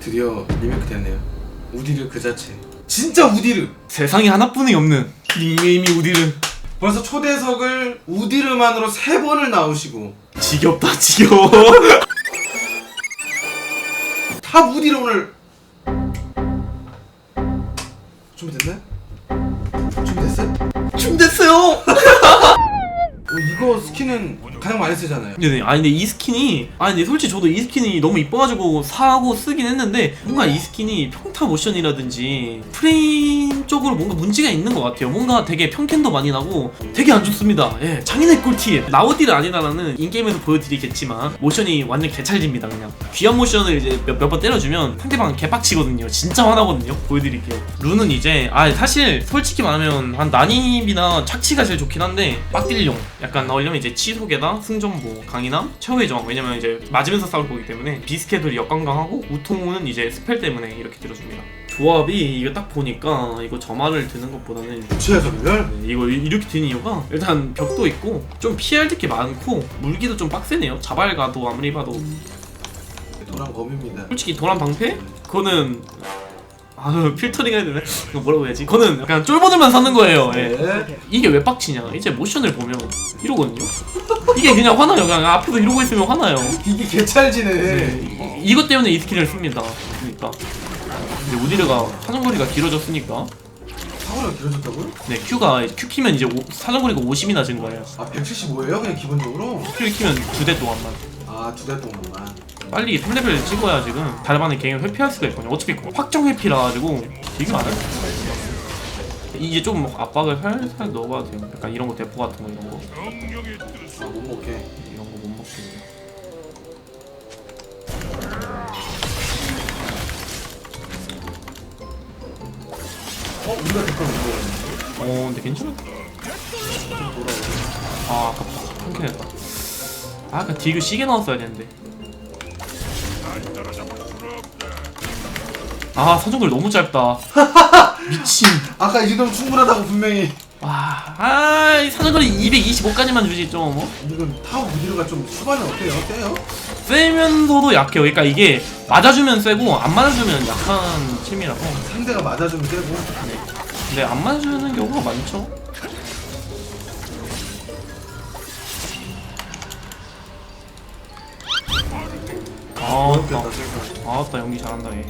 드디어 리메이크 됐네요. 우디르 그 자체. 진짜 우디르. 세상에 하나뿐이 없는 닉네임이 우디르 벌써 초대석을 우디르만으로 세 번을 나오시고 지겹다 지겨워 다 우디르 오늘 준비됐나요? 준비됐어요? 준비됐어요 어, 이거 스킨은 가장 많이 쓰잖아요. 네네. 아니 근데 이 스킨이 아니 근데 솔직히 저도 이 스킨이 너무 이뻐가지고 사고 쓰긴 했는데 뭔가 이 스킨이 평타 모션이라든지 프레임 쪽으로 뭔가 문제가 있는 것 같아요. 뭔가 되게 편캔도 많이 나고 되게 안 좋습니다. 예 장인의 꿀팁. 나오디를 아니다라는 인게임에서 보여드리겠지만 모션이 완전 개찰집니다 그냥. 귀한 모션을 이제 몇 번 때려주면 상대방 개빡치거든요. 진짜 화나거든요. 보여드릴게요. 룬은 이제 아 사실 솔직히 말하면 한 난입이나 착취가 제일 좋긴 한데 빡딜용. 약간 나오려면 이제 치속에다 승전보 강인함 최후의 저항. 왜냐면 이제 맞으면서 싸울 거기 때문에 비스케돌이 역강강하고 우통은 이제 스펠 때문에 이렇게 들어줍니다. 조합이 이거 딱 보니까 이거 저말을 드는 것보다는 구체해석을 네, 이거 이- 이렇게 드는 이유가 일단 벽도 있고 좀 피할 게 많고 물기도 좀 빡세네요. 자발가도 아무리 봐도. 도란 검입니다. 솔직히 도란 방패? 그거는 아 필터링 해야 되네 이거 뭐라고 해야지 그거는 약간 쫄보들만 사는 거예요 예. 네. 이게 왜 빡치냐 이제 모션을 보면 이러거든요 이게 그냥 화나요 그냥 앞에서 이러고 있으면 화나요 이게 개찰지네. 이- 이것 때문에 이 스킬을 씁니다 그러니까 근데 우디르가 사정거리가 길어졌으니까 사거리가 길어졌다고요? 네 Q가 Q 키면 이제 오, 사정거리가 50이 낮은 거예요 아 175예요? 그냥 기본적으로? Q 키면 두 대 동안만 아두 달 동안만. 빨리 3레벨 찍어야 지금 달반의 갱을 회피할 수가 있거든요. 어차피 확정 회피라 가지고 되게 많아요. 이제 좀 압박을 살살 넣어봐도 돼요. 약간 이런 거 대포 같은 거 이런 거. 아 못 먹게. 이런 거 못 먹게. 어 우리가 댓글 못 먹었는데. 어 근데 괜찮아. 아 아깝다. 한 캔 했다. 아 아까 딜교 시계 나왔어야 되는데 아 사정거리 너무 짧다 미친 아까 이 정도면 충분하다고 분명히. 와, 아, 이 사정거리 225까지만 주지 좀, 어? 이건 타워 무디르가 좀 초반에 어때요? 어때요? 세면서도 약해요. 그러니까 이게 맞아주면 세고 안 맞아주면 약한 팀이라서. 상대가 맞아주면 세고. 근데 안 맞아주는 경우가 많죠. 아, 어렵겠다 아, 세고. 아따 연기 잘한다 얘.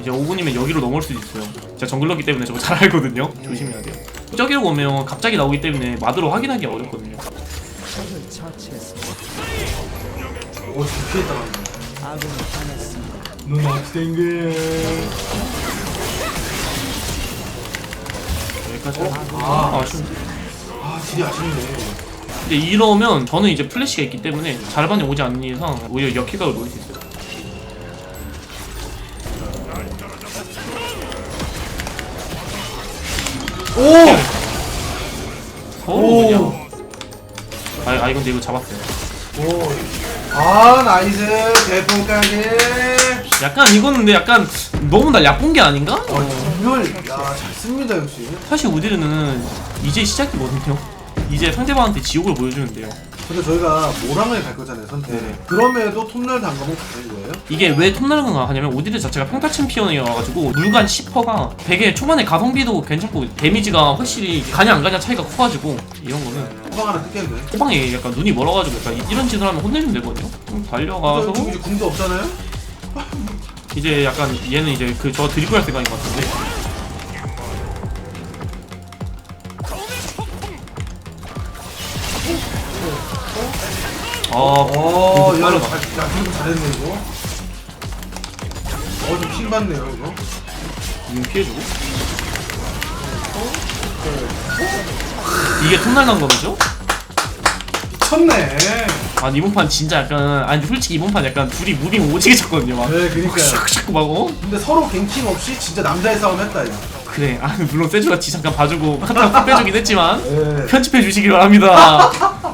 이제 5분이면 여기로 넘어올 수도 있어요. 제가 정글러기 때문에 저거 잘 알거든요. 조심해야 돼요. 저기로 오면 갑자기 나오기 때문에 마드로 확인하기 어렵거든요. 오. 아군이 당했습니다. 눈 학생들. 여기까지. 아. 아, 아쉬운데. 아 딜이 아쉽네. 근데 이러면 저는 이제 플래시가 있기 때문에 자르반이 오지 않는 이상 오히려 역회각을 노릴 수 있어요. 오! 오! 뭐냐? 아, 아 이건 근데 이거 잡았어요. 오. 아 나이스 대포까지. 약간 이거는 근데 약간 너무 날 얕본 게 아닌가? 어 정말 야 잘 씁니다 역시. 사실 우디르는 이제 시작이거든요. 이제 상대방한테 지옥을 보여주면 돼요. 근데 저희가 모랑을 갈 거잖아요 선택. 네. 그럼에도 톱날 단검은 가는 거예요? 이게 왜 톱날건가 하냐면 오디르 자체가 평타 챔피언이어가지고 물간 10%가 되게 초반에 가성비도 괜찮고 데미지가 확실히 가냐 안 가냐 차이가 커가지고 이런 거는 호방 하나 뜯겠는데? 호방에 약간 눈이 멀어가지고 약간 이- 이런 짓을 하면 혼내주면 되거든요. 좀 달려가서 이제 궁도 없잖아요? 이제 약간 얘는 이제 그 저 드리블 할 생각인 것 같은데 어, 공 야, 빠르다. 잘, 야, 그래도 잘했네, 이거. 어, 좀 킹받네요, 이거. 음, 피해주고. 이게 톱날 난 거죠? 미쳤네. 아 이번 판 진짜 약간 아니 솔직히 이번 판 약간 둘이 무빙 오지게 쳤거든요 막 네, 그니까요. 샥 샥 막 어? 근데 서로 갱킹 없이 진짜 남자의 싸움 했다, 이거. 그래 아 물론 세주가 지 잠깐 봐주고 카타 빼주긴 했지만 네. 편집해 주시기 바랍니다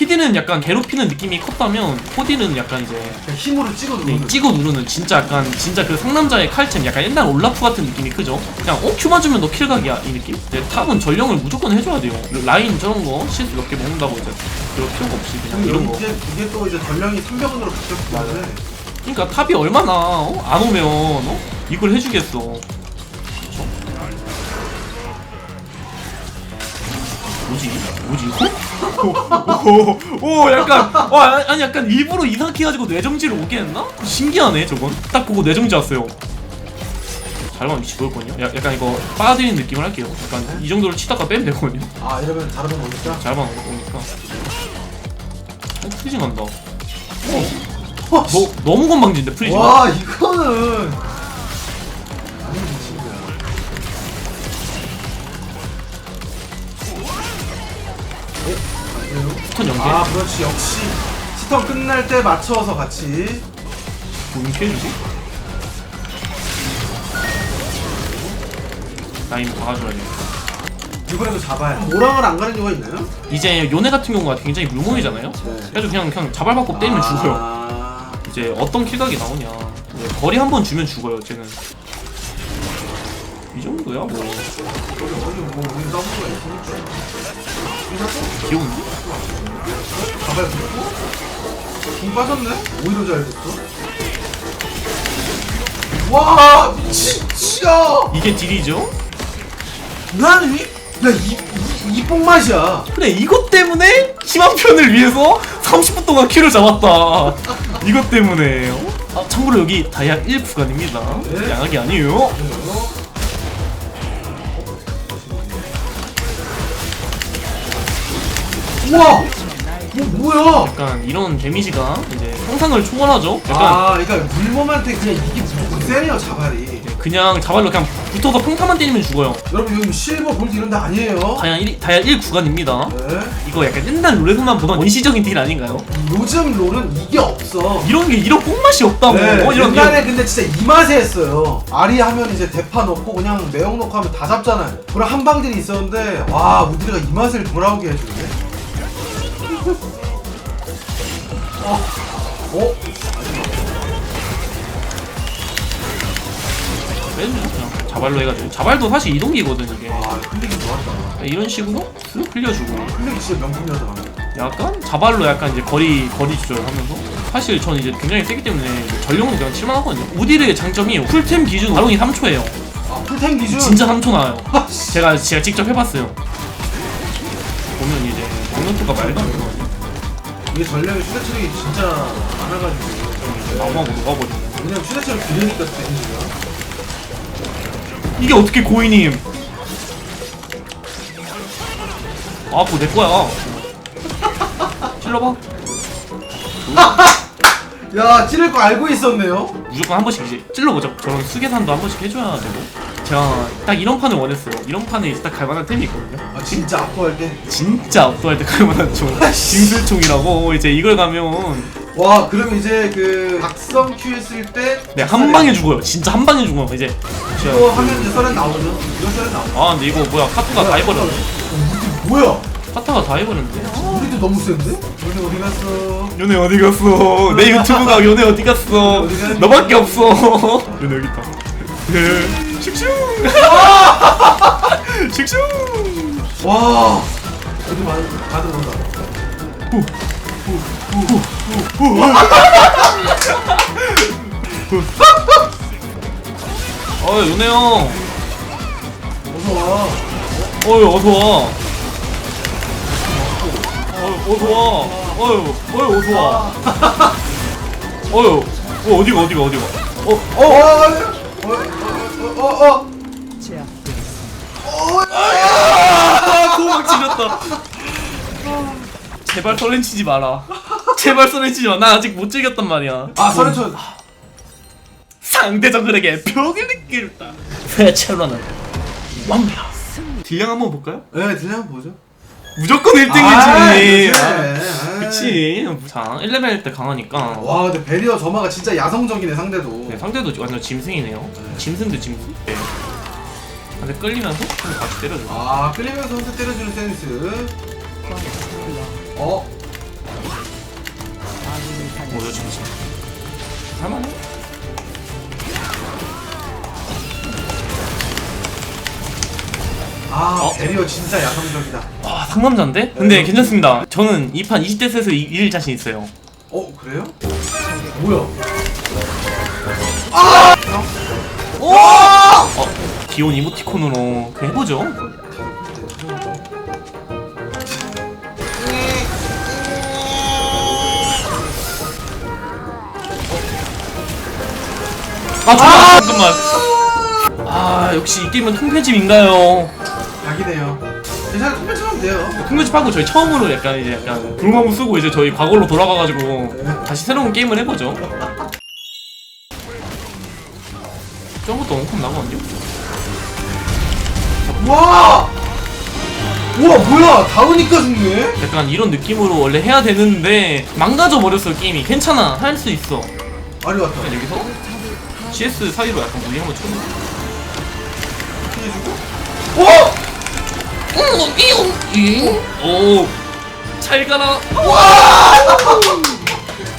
PD는 약간 괴롭히는 느낌이 컸다면 코디는 약간 이제 그냥 힘으로 찍어 네, 누르는. 찍어 누르는 진짜 약간 진짜 그 상남자의 칼챔 약간 옛날 올라프 같은 느낌이 크죠 그냥 어큐 맞으면 너 킬각이야 이 느낌 네, 탑은 전령을 무조건 해줘야 돼요 라인 저런 거 실수 몇 개 먹는다고 이제 그럴 필요가 없이 그냥 이런 거 이제 이게 또 이제 전령이 300원으로 바뀌었기 때문에 그러니까 탑이 얼마나 어? 안 오면 어? 이걸 해주겠어. 뭐지? 뭐지? 오, 오, 오, 약간, 어, 아니 약간 일부러 이상하게 해가지고 뇌정지를 오게 했나? 신기하네 저건. 딱 보고 뇌정지 왔어요. 잘만 위치 보였거든요. 야, 약간 이거 빨아들이는 느낌을 할게요. 약간 이 정도로 치다가 빼면 되거든요. 아 이러면 잘하는 거니까. 잘만 오니까. 어, 프리징 간다. 와, 너, 너무 건방진데 프리징. 와 이거는 스턴 연계. 아 그렇지 역시 스턴 끝날 때 맞춰서 같이. 뭐 이렇게 해주지? 라인 박아줘야 돼. 이번에도 잡아야. 오랑을 안 가는 이유가 있나요? 이제 요네 같은 경우가 굉장히 물몸이잖아요. 네. 그래서 그냥 그냥 자발받고 때리면 죽어요. 아, 이제 어떤 킬각이 나오냐. 네, 거리 한 번 주면 죽어요. 쟤는. 이 정도야 뭐 어디 뭐 우리 있으니까. 귀여운데? 가봐야 되고. 공 빠졌네? 오히려 잘 됐어. 와 미친 치야. 이게 딜이죠? 나는 이, 야이 이 뽕맛이야. 그래 이것 때문에 희망편을 위해서 30분 동안 킬을 잡았다. 이것 때문에. 어? 아 참고로 여기 다이아 1 구간입니다. 네. 양악이 아니에요. 우와! 뭐 뭐야? 약간 이런 데미지가 이제 상상을 초월하죠. 약간 아, 그러니까 물몸한테 그냥 이게 무슨 세네요 자발이. 그냥 자발로 그냥 붙어서 평타만 때리면 죽어요. 여러분 여기 실버 골드 이런 데 아니에요. 다이아 1, 다이아 1 구간입니다. 네. 이거 약간 옛날 롤에서만 보던 원시적인 딜 아닌가요? 요즘 롤은 이게 없어. 이런 게 이런 뽕맛이 없다고. 네, 어, 이런 옛날에 근데 진짜 이 맛에 했어요. 아리 하면 이제 대파 넣고 그냥 매운 넣고 하면 다 잡잖아요. 그런 한방들이 있었는데 와 우디가 이 맛을 돌아오게 해주네. 어? 어? 빼주죠 그냥 자발로 해가지고 자발도 사실 이동기거든 이게. 아 흘리기 좋았다. 이런 식으로 쓱 흘려주고. 흘리기 진짜. 방금. 약간 자발로 약간 이제 거리 거리 조절하면서 사실 전 이제 굉장히 세기 때문에 이제 전력으로 그냥 칠만하거든요. 우디르의 장점이 풀템 기준 바론이 3초예요. 아 풀템 기준. 진짜 3초 나와요. 아, 씨. 제가 제가 직접 해봤어요. 보면 이제 공격도가 말도 안 되거든요. 이게 전략이 휴대처리 진짜 많아가지고. 나무하고 녹아버리네. 왜냐면 휴대처리 기르니까 데미지가. 이게 어떻게 고인임? 아, 그거 내 거야. 찔러봐. 야 찌를 거 알고 있었네요. 무조건 한 번씩 이제 찔러보자. 저런 수계산도 한 번씩 해줘야 되고. 제가 딱 이런 판을 원했어요. 이런 판에 이제 딱 갈만한 템이 있거든요. 아 진짜 압도할 때. 진짜 압도할 때 갈만한 총. 징술총이라고 이제 이걸 가면 와 그럼 이제 그 각성 Q 했을 때. 네, 한 방에 죽어요. 진짜 한 방에 죽어요. 이제. 제가- 이거 하면 이제 썰은 나오죠. 이거 썰은 나오죠. 아, 근데 이거 뭐야. 카트가 다 해버렸네. 뭐야? 카트가 다 해버렸는데. 우리도 너무 센데? 너네 어디 갔어? 요네 어디 갔어? 내 유튜브가 요네 어디 갔어? 어디 갔니? 너밖에 없어. 요네 여기 있다. 네. 슉슉. 슉슉. 와. 어디 받 받은 건가? 어 요네 형. 어서 와. 어유 어서 와. 어 어서 와. 어유 어유 어서 와. 어유 어 어디가 어디가 어디가. 어, 어, 어, 어, 어, 어, 어. 제압되었 습니다. 아 고막 찔렸다. 제발 설렌 치지 마라. 제발 설렌 치지 마. 나 아직 못 즐겼단 말이야. 아, 서른촌. 상대적들에게 벽을 느끼겠다. 회차로는 완벽. 딜량 한번 볼까요? 네, 들려 한번 보죠. 무조건 아, 1등이지. 그치. 그치. 자, 1레벨 때 강하니까. 와, 근데 베리어 저마가 진짜 야성적이네 상대도. 네, 상대도 완전 짐승이네요. 짐승 대 짐승. 네. 근데 끌리면서 좀 같이 때려줘. 아, 끌리면서 선수 때려주는 센스. 어, 당했습니다. 뭐죠, 짐승? 할만해? 아 어? 대리어 진짜 야성적이다. 와 상남자인데? 근데 네. 괜찮습니다. 저는 이 판 20대 셋에서 이길 자신 있어요. 어 그래요? 뭐야? 아! 어? 어! 어, 귀여운 이모티콘으로 그 해보죠. 아 잠깐만. 잠깐만. 아 역시 이 게임은 홈페이지인가요? 각이네요. 괜찮아, 통편집 하면 돼요. 통편집하고 저희 처음으로 약간 이제 약간 불만무 쓰고 이제 저희 과거로 돌아가가지고 다시 새로운 게임을 해보죠. 저것도 엄청 나거든요. 와! 우와, 뭐야! 닿으니까 죽네? 약간 이런 느낌으로 원래 해야 되는데 망가져 버렸어 게임이. 괜찮아 할 수 있어. 아리 왔다. 여기서 CS 사이로 약간 무리 한번 쳐줘. 피해주고. 어! 오, 잘 가라.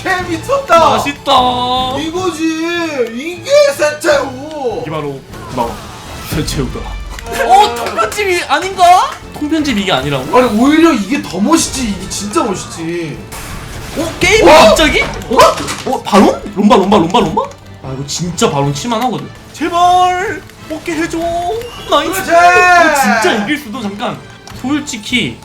개 미쳤다! 맛있다. 이거지! 이게 세체우! 이게 바로 나 새채우다. 어 통편집이 아닌가? 통편집 이게 아니라고? 아니, 오히려 이게 더 멋있지. 이게 진짜 멋있지. 어 게임 어? 갑자기? 어? 어 바론? 롬바 롬바 롬바 롬바? 아 이거 진짜 바론 칠만 하거든. 제발 먹게 해줘. 나이스. 그렇지! 어, 진짜 이길 수도 잠깐. 솔직히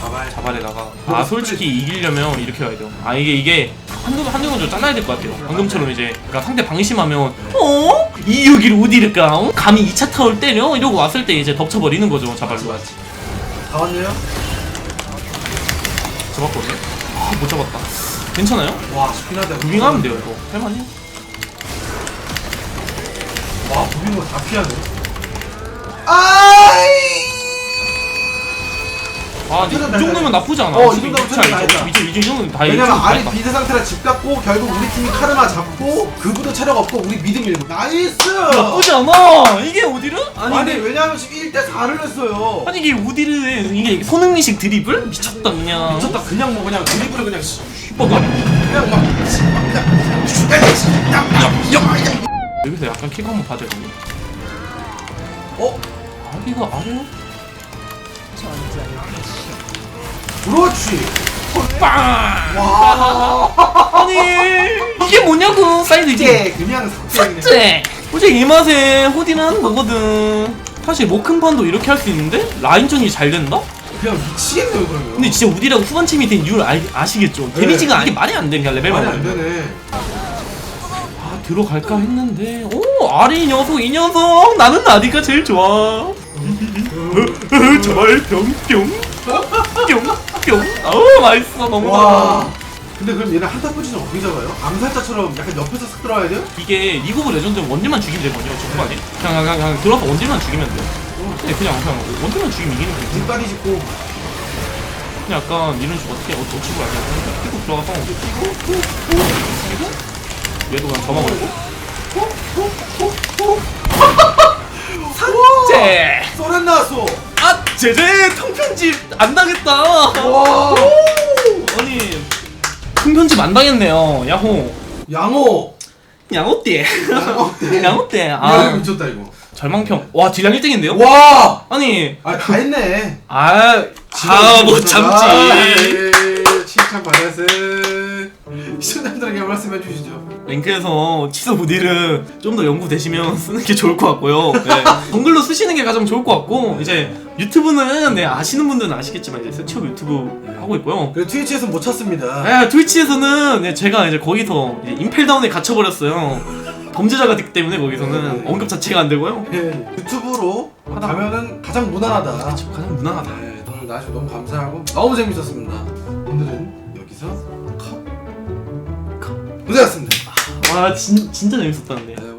가발. 자발에다가 아 솔직히 이기려면 이렇게 가야 돼요. 아 이게 이게 한두 한두 번좀 잘라야 될 것 같아요. 방금처럼 이제 그러니까 상대 방심하면 어? 이 여기를 어디를까? 어? 감히 2차 타워를 때려? 이러고 왔을 때 이제 덮쳐버리는 거죠 자발로. 다 왔네요? 잡았거든요. 아못 잡았다. 괜찮아요? 와, 스피나다. 무빙하면 돼요 이거. 할만해. 와, 무빙 거다 피하네. 아이! 아, 이, 이 괜찮아, 정도면 나쁘지 않아. 어, 이 정도면 자, 괜찮아, 이제 괜찮아. 이제 이 정도면 다 왜냐면 다 아리 했다. 비드 상태라 집 갔고 결국 우리 팀이 카르마 잡고 그부도 체력 없고 우리 미드 밀고 나이스! 나쁘지 않아. 이게 오디르? 아니, 아니 근데- 왜냐면 지금 1대 4를 했어요 아니 이게 오디르의 이게 손흥민식 드리블 미쳤다 그냥. 미쳤다 그냥 뭐 그냥 드리블을 그냥 씨, 슈퍼가 그냥 막 씨, 막 그냥 슈- 여기서 약간 킥 한번 봐줘야겠네. 어? 아리가 아래요? 그렇지 빵! 와 아니 이게 뭐냐고 사이드 이제 그냥 삭제 삭제. 솔직히 이 맛에 호디는 하는 거거든. 사실 모큰판도 이렇게 할 수 있는데 라인전이 잘 된다? 그냥 미치겠네요 그러면 근데 진짜 우디라고 후반팀이 된 이유를 알, 아시겠죠? 데미지가 이게 말이 안 돼, 그냥 레벨만 말이 안. 되네 아, 들어갈까 했는데, 오, 아리 이 녀석, 이 녀석! 나는 아디가 제일 좋아. 뿅. 뿅, 뿅. 아우, 맛있어, 너무 와 와. 근데 그럼 얘네 한타 포지션 어떻게 잡아요? 암살자처럼 약간 옆에서 쓱 들어와야 돼요? 이게 리그 오브 레전드 원딜만 죽이면 되거든요, 초반에. 그냥, 그냥, 그냥 들어서 원딜만 죽이면 돼요. 근데 그냥, 그냥 원딜만 죽이면 이기는 거지. 눈깔이 짚고 약간 이런 식으로 어떻게, 어떻게 치고 하냐. 끼고 들어가서, 끼고, 끼고, 얘도 그냥 접어버리고. 제 소렌 나왔어 아 제제 통편집 안 당했다. 와 아니 통편집 안 당했네요. 야호. 양호 양호띠. 양호대 양호띠. 아 아 미쳤다 이거 절망평. 와 딜량 1등인데요? 와! 아니 아다 했네 아아못 참지. 예, 칭찬 받았어 시청자들에게 말씀해 주시죠 랭크에서 치소 무딜을 좀 더 연구되시면 쓰는 게 좋을 것 같고요. 네. 정글로 쓰시는 게 가장 좋을 것 같고 이제 유튜브는 네, 아시는 분들은 아시겠지만 이제 세치업 유튜브 하고 있고요. 그리고 트위치에서 못 찾습니다 네, 트위치에서는 네, 제가 이제 거기서 이제 임펠다운에 갇혀 버렸어요. 범죄자가 됐기 때문에 거기서는 언급 자체가 안 되고요. 예, 유튜브로 하다 가면은 가장 무난하다 가장 무난하다. 네, 오늘 나와주셔서 너무 감사하고 너무 재밌었습니다 오늘은 여기서 컷 컷. 고생하셨습니다 와 진, 진짜 재밌었다는데. 네,